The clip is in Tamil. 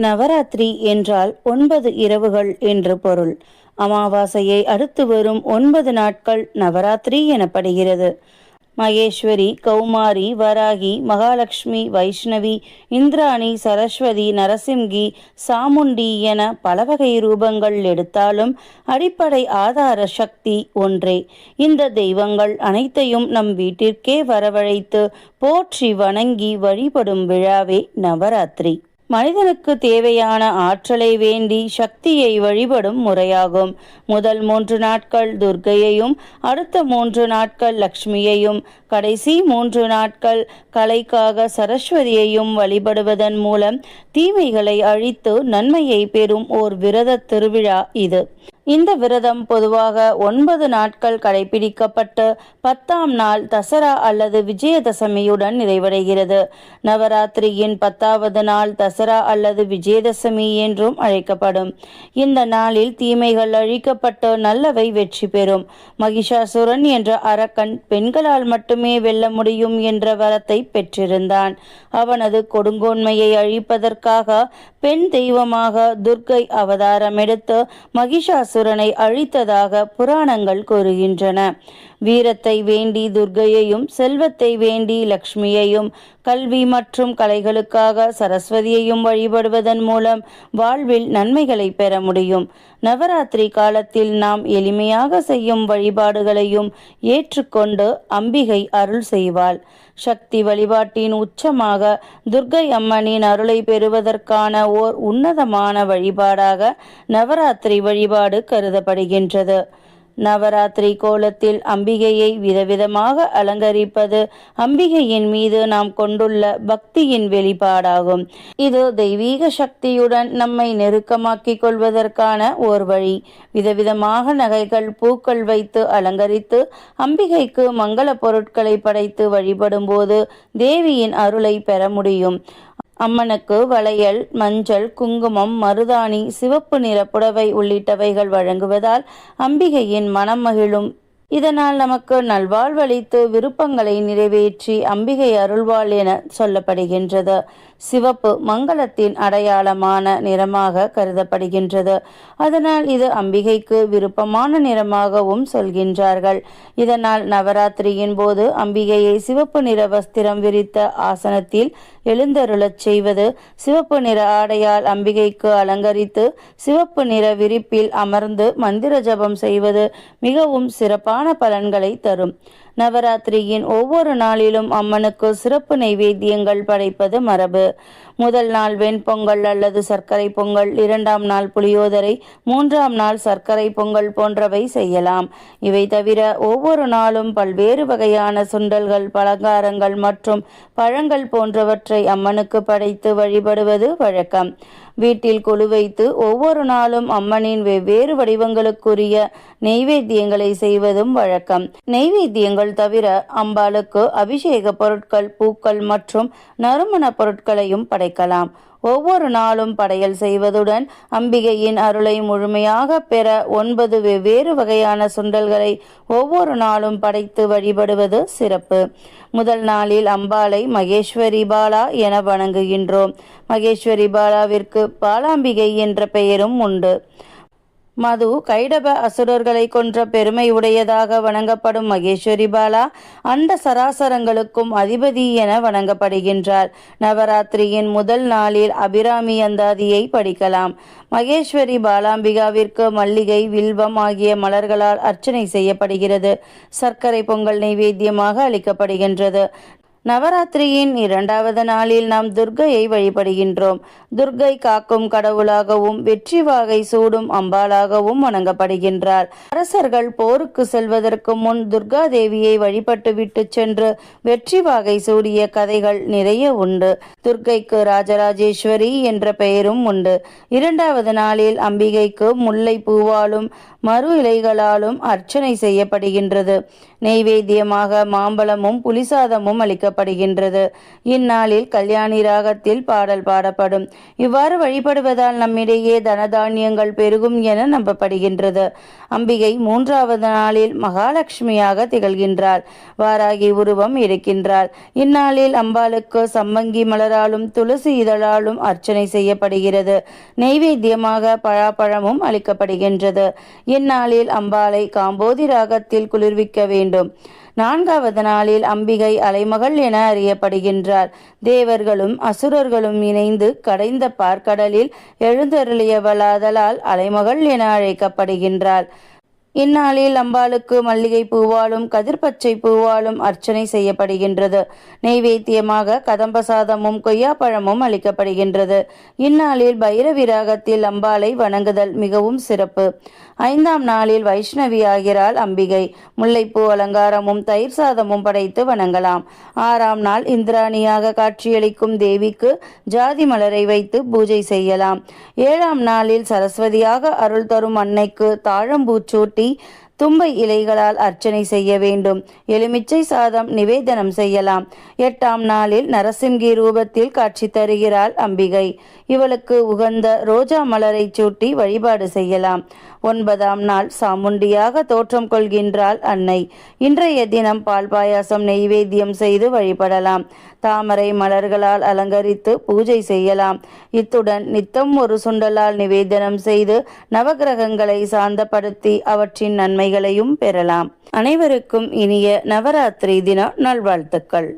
நவராத்திரி என்றால் ஒன்பது இரவுகள் என்று பொருள். அமாவாசையை அடுத்து வரும் ஒன்பது நாட்கள் நவராத்திரி எனப்படுகிறது. மகேஸ்வரி கௌமாரி வராகி மகாலட்சுமி வைஷ்ணவி இந்திராணி சரஸ்வதி நரசிம்கி சாமுண்டி என பல வகை ரூபங்கள் எடுத்தாலும் அடிப்படை ஆதார சக்தி ஒன்றே. இந்த தெய்வங்கள் அனைத்தையும் நம் வீட்டிற்கே வரவழைத்து போற்றி வணங்கி வழிபடும் விழாவே நவராத்திரி. மனிதனுக்கு தேவையான ஆற்றலை வேண்டி சக்தியை வழிபடும் முறையாகும். முதல் மூன்று நாட்கள் துர்க்கையையும் அடுத்த மூன்று நாட்கள் லக்ஷ்மியையும் கடைசி மூன்று நாட்கள் கலைக்காக சரஸ்வதியையும் வழிபடுவதன் மூலம் தீமைகளை அழித்து நன்மையை பெறும் ஓர் விரத திருவிழா இது. இந்த விரதம் பொதுவாக ஒன்பது நாட்கள் கடைபிடிக்கப்பட்டு பத்தாம் நாள் தசரா அல்லது விஜயதசமியுடன் நிறைவடைகிறது. நவராத்திரியின் பத்தாவது நாள் தசரா அல்லது விஜயதசமி என்றும் அழைக்கப்படும். இந்த நாளில் தீமைகள் அழிக்கப்பட்டு நல்லவை வெற்றி பெறும். மகிஷாசுரன் என்ற அரக்கன் பெண்களால் மட்டுமே வெல்ல முடியும் என்ற வரத்தை பெற்றிருந்தான். அவனது கொடுங்கோன்மையை அழிப்பதற்காக பெண் தெய்வமாக துர்க்கை அவதாரம் எடுத்து மகிஷாசுரன் அழித்ததாக புராணங்கள் கூறுகின்றன. வீரத்தை வேண்டி துர்கையையும் செல்வத்தை வேண்டி லக்ஷ்மியையும் கல்வி மற்றும் கலைகளுக்காக சரஸ்வதியையும் வழிபடுவதன் மூலம் வாழ்வில் நன்மைகளை பெற முடியும். நவராத்திரி காலத்தில் நாம் எளிமையாக செய்யும் வழிபாடுகளையும் ஏற்றுக்கொண்டு அம்பிகை அருள் செய்வாள். சக்தி வழிபாட்டின் உச்சமாக துர்கை அம்மனின் அருளை பெறுவதற்கான ஓர் உன்னதமான வழிபாடாக நவராத்திரி வழிபாடு கருதப்படுகின்றது. நவராத்திரி கோலத்தில் அம்பிகையை விதவிதமாக அலங்கரிப்பது அம்பிகையின் மீது நாம் கொண்டுள்ள பக்தியின் வெளிப்பாடாகும். இது தெய்வீக சக்தியுடன் நம்மை நெருக்கமாக்கிக் கொள்வதற்கான ஓர் வழி. விதவிதமாக நகைகள் பூக்கள் வைத்து அலங்கரித்து அம்பிகைக்கு மங்கள பொருட்களை படைத்து வழிபடும்போது தேவியின் அருளை பெற முடியும். அம்மனுக்கு வளையல் மஞ்சள் குங்குமம் மருதாணி சிவப்பு நிற புடவை உள்ளிட்டவைகள் வழங்குவதால் அம்பிகையின் மனம் மகிழும் இதனால் நமக்கு நல்வாழ்வளித்து விருப்பங்களை நிறைவேற்றி அம்பிகை அருள்வாள் என சொல்லப்படுகின்றது. சிவப்பு மங்களத்தின் அடையாளமான நிறமாக கருதப்படுகின்றது. அதனால் இது அம்பிகைக்கு விருப்பமான நிறமாகவும் சொல்கின்றார்கள். இதனால் நவராத்திரியின் போது அம்பிகையை சிவப்பு நிற வஸ்திரம் விரித்த ஆசனத்தில் எழுந்தருளச் செய்வது சிவப்பு நிற ஆடையால் அம்பிகைக்கு அலங்கரித்து சிவப்பு நிற விரிப்பில் அமர்ந்து மந்திர ஜபம் செய்வது மிகவும் சிறப்பான பலன்களை தரும். நவராத்திரியின் ஒவ்வொரு நாளிலும் அம்மனுக்கு சிறப்பு நைவேத்தியங்கள் படைப்பது மரபு. முதல் நாள் வெண்பொங்கல் அல்லது சர்க்கரை பொங்கல் இரண்டாம் நாள் புளியோதரை மூன்றாம் நாள் சர்க்கரை பொங்கல் போன்றவை செய்யலாம். இவை தவிர ஒவ்வொரு நாளும் பல்வேறு வகையான சுண்டல்கள் பலகாரங்கள் மற்றும் பழங்கள் போன்றவற்றை அம்மனுக்கு படைத்து வழிபடுவது வழக்கம். வீட்டில் குழு வைத்து ஒவ்வொரு நாளும் அம்மனின் வெவ்வேறு வடிவங்களுக்குரிய நெய்வேத்தியங்களை செய்வதும் வழக்கம். நெய்வேத்தியங்கள் தவிர அம்பாளுக்கு அபிஷேக பொருட்கள் பூக்கள் மற்றும் நறுமண பொருட்களையும் படைக்கலாம். ஒவ்வொரு நாளும் படையல் செய்வதுடன் அம்பிகையின் அருளை முழுமையாக பெற ஒன்பது வெவ்வேறு வகையான சுண்டல்களை ஒவ்வொரு நாளும் படைத்து வழிபடுவது சிறப்பு. முதல் நாளில் அம்பாளை மகேஸ்வரி பாலா என வணங்குகின்றோம். மகேஸ்வரி பாலாவிற்கு பாலாம்பிகை என்ற பெயரும் உண்டு. மது கைடப அசுரர்களை கொன்ற பெருமை உடையதாக வணங்கப்படும் மகேஸ்வரி பாலா அண்ட சராசரங்களுக்கும் அதிபதி என வணங்கப்படுகின்றார். நவராத்திரியின் முதல் நாளில் அபிராமி அந்தாதியை படிக்கலாம். மகேஸ்வரி பாலாம்பிகாவிற்கு மல்லிகை வில்வம் ஆகிய மலர்களால் அர்ச்சனை செய்யப்படுகிறது. சர்க்கரை பொங்கல் நைவேத்தியமாக அளிக்கப்படுகின்றது. நவராத்திரியின் இரண்டாவது நாளில் நாம் துர்க்கையை வழிபடுகின்றோம். துர்க்கை காக்கும் கடவுளாகவும் வெற்றி வாகை சூடும் அம்பாளாகவும் வணங்கப்படுகின்றார். அரசர்கள் போருக்கு செல்வதற்கு முன் துர்கா தேவியை வழிபட்டு விட்டு சென்று வெற்றி வாகை சூடிய கதைகள் நிறைய உண்டு. துர்க்கைக்கு ராஜராஜேஸ்வரி என்ற பெயரும் உண்டு. இரண்டாவது நாளில் அம்பிகைக்கு முல்லை பூவாலும் மறு இலைகளாலும் அர்ச்சனை செய்யப்படுகின்றது. நெய்வேத்தியமாக மாம்பழமும் புலிசாதமும் அளிக்க கூறப்படுகின்றது இந்நாளில் கல்யாணி ராகத்தில் பாடல் பாடப்படும். இவ்வாறு வழிபடுவதால் நம்மிடையே தனதானியங்கள் பெருகும் என நம்பப்படுகின்றது. அம்பிகை மூன்றாவது நாளில் மகாலட்சுமியாக திகழ்கின்றாள். வாராகி உருவம் இருக்கின்றாள் இந்நாளில் அம்பாளுக்கு சம்மங்கி மலராலும் துளசி இதழாலும் அர்ச்சனை செய்யப்படுகிறது. நெய்வேத்தியமாக பழாப்பழமும் அளிக்கப்படுகின்றது. இந்நாளில் அம்பாளை காம்போதி ராகத்தில் குளிர்விக்க வேண்டும். நான்காவது நாளில் அம்பிகை அலைமகள் என அறியப்படுகின்றார். தேவர்களும் அசுரர்களும் இணைந்து கடைந்த பார்க்கடலில் எழுந்தருளியவளாதலால் அலைமகள் என அழைக்கப்படுகின்றாள் இந்நாளில் அம்பாளுக்கு மல்லிகை பூவாலும் கதிர்பச்சை பூவாலும் அர்ச்சனை செய்யப்படுகின்றது. நெய்வேத்தியமாக கதம்ப சாதமும் கொய்யாப்பழமும் அளிக்கப்படுகின்றது. இந்நாளில் பைரவி ராகத்தில் அம்பாளை வணங்குதல் மிகவும் சிறப்பு. ஐந்தாம் நாளில் வைஷ்ணவி ஆகிறாள் அம்பிகை. முல்லைப்பூ அலங்காரமும் தயிர் சாதமும் படைத்து வணங்கலாம். ஆறாம் நாள் இந்திராணியாக காட்சியளிக்கும் தேவிக்கு ஜாதி மலரை வைத்து பூஜை செய்யலாம். ஏழாம் நாளில் சரஸ்வதியாக அருள் தரும் அன்னைக்கு தாழம்பூச்சூட்டி தும்பை இலைகளால் அர்ச்சனை செய்ய வேண்டும். எலுமிச்சை சாதம் நிவேதனம் செய்யலாம். எட்டாம் நாளில் நரசிம்கி ரூபத்தில் காட்சி தருகிறாள் அம்பிகை. இவளுக்கு உகந்த ரோஜா மலரை சூட்டி வழிபாடு செய்யலாம். ஒன்பதாம் நாள் சாமுண்டியாக தோற்றம் கொள்கின்றாள் அன்னை. இன்றைய தினம் பால் பாயாசம் நெய்வேத்தியம் செய்து வழிபடலாம். தாமரை மலர்களால் அலங்கரித்து பூஜை செய்யலாம். இத்துடன் நித்தம் ஒரு சுண்டலால் நிவேதனம் செய்து நவகிரகங்களை சாந்தப்படுத்தி அவற்றின் நன்மைகளையும் பெறலாம். அனைவருக்கும் இனிய நவராத்திரி தின நல்வாழ்த்துக்கள்.